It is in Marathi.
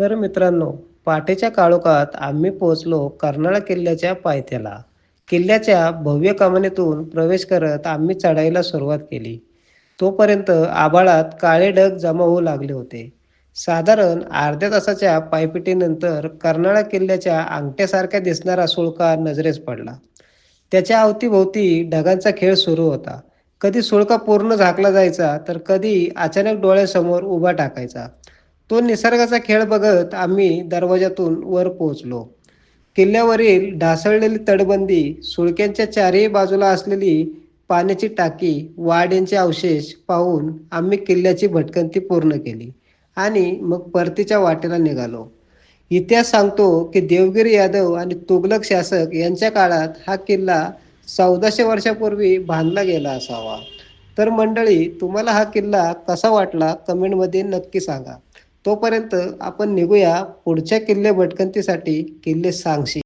तर मित्रांनो पहाटेच्या काळोखात आम्ही पोहोचलो कर्नाळा किल्ल्याच्या पायथ्याला. किल्ल्याच्या भव्य कमानीतून प्रवेश करत आम्ही चढाईला सुरुवात केली. तोपर्यंत आभाळात काळे ढग जमा होऊ लागले होते. साधारण अर्ध्या तासाच्या पायपिटीनंतर कर्नाळा किल्ल्याच्या अंगठ्यासारख्या दिसणारा सुळका नजरेस पडला. त्याच्या अवतीभोवती ढगांचा खेळ सुरू होता. कधी सुळका पूर्ण झाकला जायचा तर कधी अचानक डोळ्यासमोर उभा टाकायचा. तो निसर्गाचा खेळ बघत आम्ही दरवाजातून वर पोहोचलो. किल्ल्यावरील ढासळलेली तटबंदी सुळक्यांच्या चारही बाजूला असलेली पाण्याची टाकी वाड्यांचे अवशेष पाहून आम्ही किल्ल्याची भटकंती पूर्ण केली आणि मग परतीच्या वाटेला निघालो. इतिहास सांगतो की देवगिरी यादव आणि तुगलक शासक यांच्या काळात हा किल्ला चौदाशे वर्षापूर्वी बांधला गेला असावा. तर मंडळी तुम्हाला हा किल्ला कसा वाटला? कमेंटमध्ये नक्की सांगा. तोपर्यंत आपण निघूया पुढच्या किल्ले भटकंतीसाठी किल्ले सांगशी.